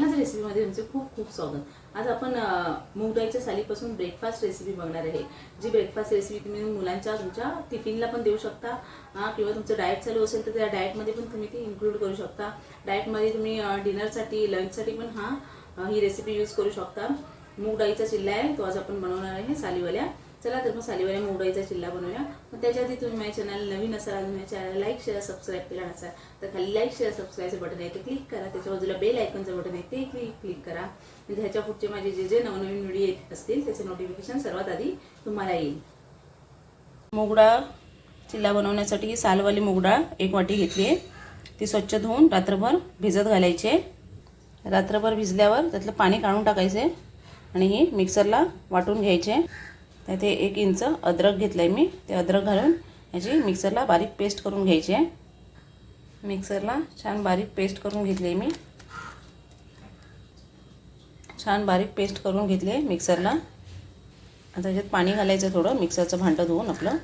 रेसिपीमध्ये तुमचे खूप खूप स्वागत. आज आपण अ, मूग डाळीच्या सालीपासून ब्रेकफास्ट रेसिपी बघणार आहे. जी ब्रेकफास्ट रेसिपी तुम्ही मुलांच्या तुमच्या टिफिनला पण देऊ शकता किंवा तुमचं डाएट चालू असेल तर त्या डाएटमध्ये पण तुम्ही ती इन्क्लूड करू शकता. डाएटमध्ये तुम्ही डिनरसाठी लंचसाठी पण हा ही रेसिपी यूज करू शकता. मूग डाळीचा चिल्ला आहे तो आज आपण बनवणार आहे सालीवाल्या. चला तर मग सालीवाल्या मुंबईचा चिल्ला बनवूया. मग त्याच्या आधी तुम्ही माझ्या चॅनल नवीन असाल अजून माझ्या चॅनल लाईक शेअर सबस्क्राईब केला नसाल तर खाली लाईक शेअर सबस्क्राईबचं बटन आहे ते क्लिक करा. त्याच्या बाजूला बेल आयकनचं बटन आहे ते क्लिक क्लिक करा. म्हणजे ह्याच्या पुढचे माझे जे जे नवनवीन व्हिडिओ येत असतील त्याचे नोटिफिकेशन सर्वात आधी तुम्हाला येईल. मोगडा चिल्ला बनवण्यासाठी सालवाली मोगडा एक वाटी घेतली आहे. ती स्वच्छ धुवून रात्रभर भिजत घालायचे रात्रभर भिजल्यावर त्यातलं पाणी काढून टाकायचे आणि ही मिक्सरला वाटून घ्यायचे नाही ते एक इंच अद्रक घेतलं आहे मी. ते अद्रक घालून याची मिक्सरला बारीक पेस्ट करून घ्यायची आहे. मिक्सरला छान बारीक पेस्ट करून घेतली आहे मी. छान बारीक पेस्ट करून घेतली आहे मिक्सरला. आता त्याच्यात पाणी घालायचं थोडं मिक्सरचं भांडं धुवून आपलं.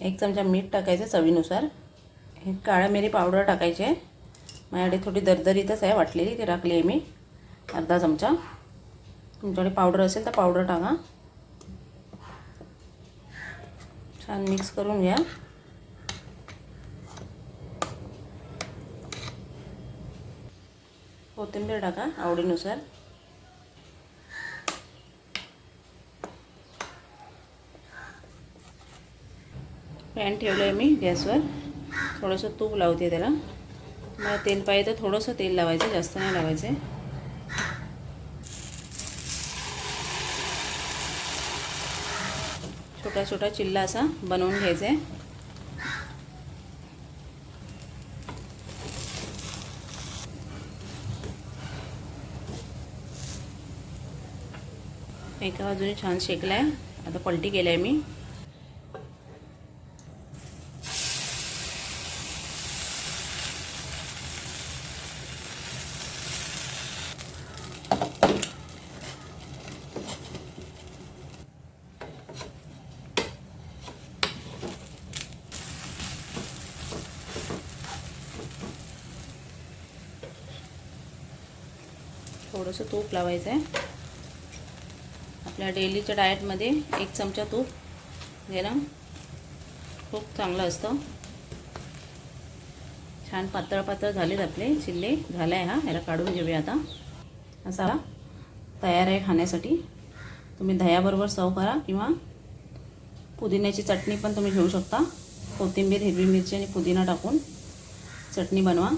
एक चमचा मीठ टाकायचं चवीनुसार. हे काळा मिरी पावडर टाकायची आहे. माझ्याकडे थोडी दरदरीतच आहे वाटलेली ती टाकली आहे मी. अर्धा चमचा. तुमच्याकडे पावडर असेल तर पावडर टाका. छान मिक्स करून घ्या. कोथिंबीर टाका आवडीनुसार. पॅन ठेवलं आहे मी गॅसवर. थोडंसं तूप लावते त्याला. मला तेल पाहिजे तर थोडंसं तेल लावायचं जास्त नाही लावायचं. छोटा छोटा चिल्ला असा बनवून घ्यायचा. आहे एका बाजूने छान शेकला आहे आता पलटी केलं आहे मी. थोडंसं तूप लावायचं आहे. आपल्या डेलीच्या डाएटमध्ये एक चमचा तूप घेणं खूप चांगलं असतं. छान पातळ पातळ झालेत आपले चिल्ले. झाला आहे हा याला काढून घेऊया आता. असा तयार आहे खाण्यासाठी. तुम्ही दह्याबरोबर सर्व करा किंवा पुदिन्याची चटणी पण तुम्ही घेऊ शकता. कोथिंबीर हिरवी मिरची आणि पुदिना टाकून चटणी बनवा.